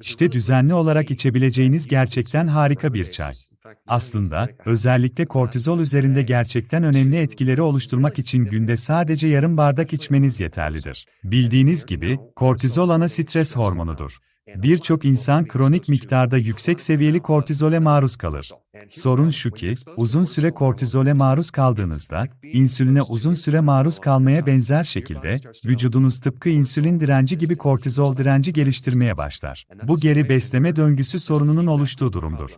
İşte düzenli olarak içebileceğiniz gerçekten harika bir çay. Aslında, özellikle kortizol üzerinde gerçekten önemli etkileri oluşturmak için günde sadece yarım bardak içmeniz yeterlidir. Bildiğiniz gibi, kortizol ana stres hormonudur. Birçok insan kronik miktarda yüksek seviyeli kortizole maruz kalır. Sorun şu ki, uzun süre kortizole maruz kaldığınızda, insüline uzun süre maruz kalmaya benzer şekilde, vücudunuz tıpkı insülin direnci gibi kortizol direnci geliştirmeye başlar. Bu geri besleme döngüsü sorununun oluştuğu durumdur.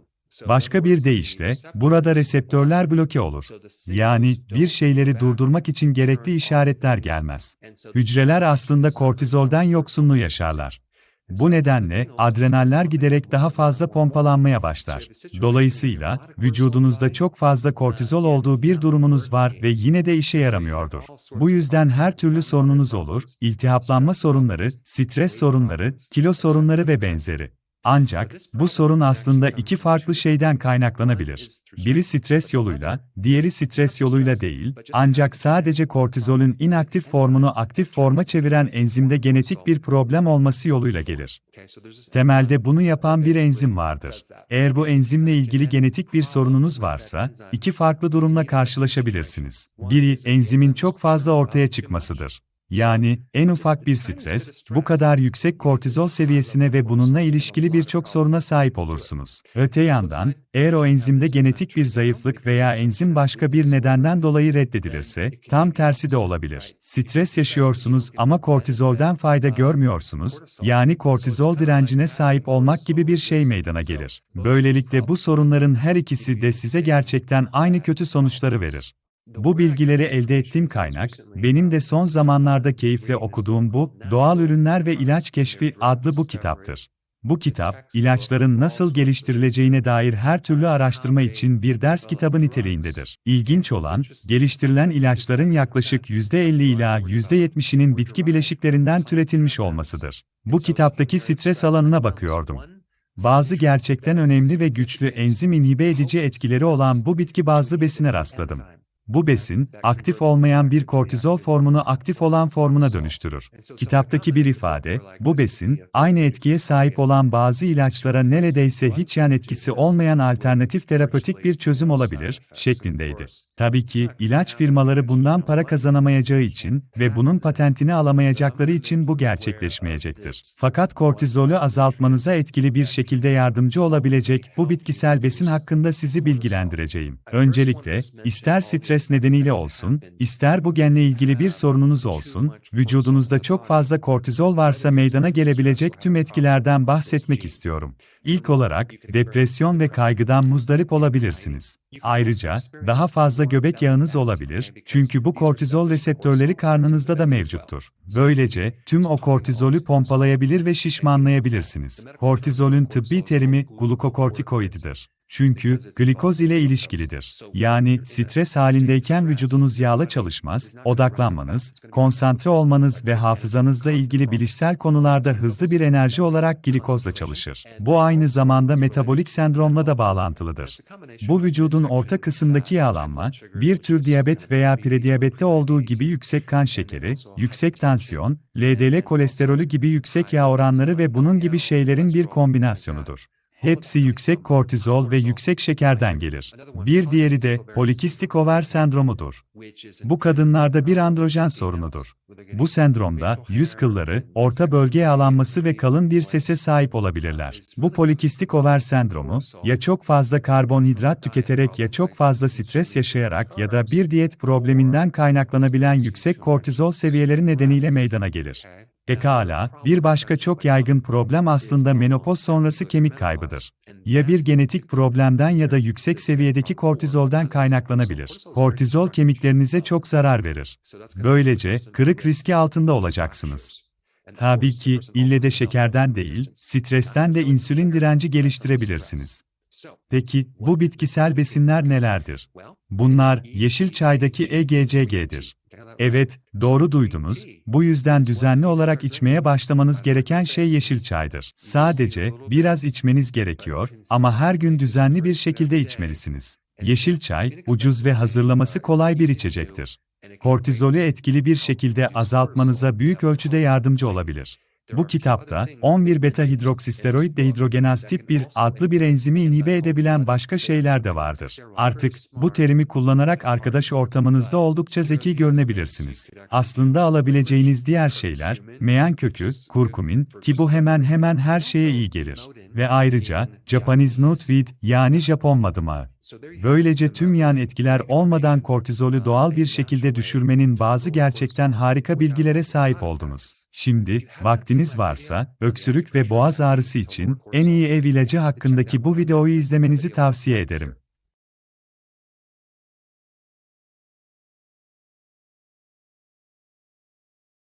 Başka bir deyişle, burada reseptörler bloke olur. Yani, bir şeyleri durdurmak için gerekli işaretler gelmez. Hücreler aslında kortizolden yoksunluğu yaşarlar. Bu nedenle adrenaller giderek daha fazla pompalanmaya başlar. Dolayısıyla vücudunuzda çok fazla kortizol olduğu bir durumunuz var ve yine de işe yaramıyordur. Bu yüzden her türlü sorununuz olur, iltihaplanma sorunları, stres sorunları, kilo sorunları ve benzeri. Ancak bu sorun aslında iki farklı şeyden kaynaklanabilir. Biri stres yoluyla, diğeri stres yoluyla değil, ancak sadece kortizolün inaktif formunu aktif forma çeviren enzimde genetik bir problem olması yoluyla gelir. Temelde bunu yapan bir enzim vardır. Eğer bu enzimle ilgili genetik bir sorununuz varsa, iki farklı durumla karşılaşabilirsiniz. Biri, enzimin çok fazla ortaya çıkmasıdır. Yani, en ufak bir stres, bu kadar yüksek kortizol seviyesine ve bununla ilişkili birçok soruna sahip olursunuz. Öte yandan, eğer o enzimde genetik bir zayıflık veya enzim başka bir nedenden dolayı reddedilirse, tam tersi de olabilir. Stres yaşıyorsunuz ama kortizolden fayda görmüyorsunuz, yani kortizol direncine sahip olmak gibi bir şey meydana gelir. Böylelikle bu sorunların her ikisi de size gerçekten aynı kötü sonuçları verir. Bu bilgileri elde ettiğim kaynak, benim de son zamanlarda keyifle okuduğum bu, Doğal Ürünler ve İlaç Keşfi adlı bu kitaptır. Bu kitap, ilaçların nasıl geliştirileceğine dair her türlü araştırma için bir ders kitabı niteliğindedir. İlginç olan, geliştirilen ilaçların yaklaşık %50 ila %70'inin bitki bileşiklerinden türetilmiş olmasıdır. Bu kitaptaki stres alanına bakıyordum. Bazı gerçekten önemli ve güçlü enzim inhibe edici etkileri olan bu bitki bazlı besine rastladım. Bu besin, aktif olmayan bir kortizol formunu aktif olan formuna dönüştürür. Kitaptaki bir ifade, bu besin, aynı etkiye sahip olan bazı ilaçlara neredeyse hiç yan etkisi olmayan alternatif terapötik bir çözüm olabilir, şeklindeydi. Tabii ki, ilaç firmaları bundan para kazanamayacağı için ve bunun patentini alamayacakları için bu gerçekleşmeyecektir. Fakat kortizolü azaltmanıza etkili bir şekilde yardımcı olabilecek bu bitkisel besin hakkında sizi bilgilendireceğim. Öncelikle, ister stres stres nedeniyle olsun, ister bu genle ilgili bir sorununuz olsun, vücudunuzda çok fazla kortizol varsa meydana gelebilecek tüm etkilerden bahsetmek istiyorum. İlk olarak, depresyon ve kaygıdan muzdarip olabilirsiniz. Ayrıca, daha fazla göbek yağınız olabilir, çünkü bu kortizol reseptörleri karnınızda da mevcuttur. Böylece, tüm o kortizolü pompalayabilir ve şişmanlayabilirsiniz. Kortizolün tıbbi terimi glukokortikoididir. Çünkü glikoz ile ilişkilidir. Yani stres halindeyken vücudunuz yağla çalışmaz, odaklanmanız, konsantre olmanız ve hafızanızla ilgili bilişsel konularda hızlı bir enerji olarak glikozla çalışır. Bu aynı zamanda metabolik sendromla da bağlantılıdır. Bu vücudun orta kısımdaki yağlanma, bir tür diyabet veya prediyabette olduğu gibi yüksek kan şekeri, yüksek tansiyon, LDL kolesterolü gibi yüksek yağ oranları ve bunun gibi şeylerin bir kombinasyonudur. Hepsi yüksek kortizol ve yüksek şekerden gelir. Bir diğeri de polikistik over sendromudur. Bu kadınlarda bir androjen sorunudur. Bu sendromda yüz kılları, orta bölge yağlanması ve kalın bir sese sahip olabilirler. Bu polikistik over sendromu, ya çok fazla karbonhidrat tüketerek ya çok fazla stres yaşayarak ya da bir diyet probleminden kaynaklanabilen yüksek kortizol seviyeleri nedeniyle meydana gelir. Pekala, bir başka çok yaygın problem aslında menopoz sonrası kemik kaybıdır. Ya bir genetik problemden ya da yüksek seviyedeki kortizolden kaynaklanabilir. Kortizol kemiklerinize çok zarar verir. Böylece, kırık riski altında olacaksınız. Tabii ki, ille de şekerden değil, stresten de insülin direnci geliştirebilirsiniz. Peki, bu bitkisel besinler nelerdir? Bunlar, yeşil çaydaki EGCG'dir. Evet, doğru duydunuz. Bu yüzden düzenli olarak içmeye başlamanız gereken şey yeşil çaydır. Sadece biraz içmeniz gerekiyor ama her gün düzenli bir şekilde içmelisiniz. Yeşil çay, ucuz ve hazırlaması kolay bir içecektir. Kortizolü etkili bir şekilde azaltmanıza büyük ölçüde yardımcı olabilir. Bu kitapta 11 beta hidroksisteroid dehidrogenaz tip 1 adlı bir enzimi inhibe edebilen başka şeyler de vardır. Artık bu terimi kullanarak arkadaş ortamınızda oldukça zeki görünebilirsiniz. Aslında alabileceğiniz diğer şeyler, meyan kökü, kurkumin ki bu hemen hemen her şeye iyi gelir. Ve ayrıca Japanese nutweed yani Japon madımağı. Böylece tüm yan etkiler olmadan kortizolü doğal bir şekilde düşürmenin bazı gerçekten harika bilgilere sahip oldunuz. Şimdi, vaktiniz varsa, öksürük ve boğaz ağrısı için en iyi ev ilacı hakkındaki bu videoyu izlemenizi tavsiye ederim.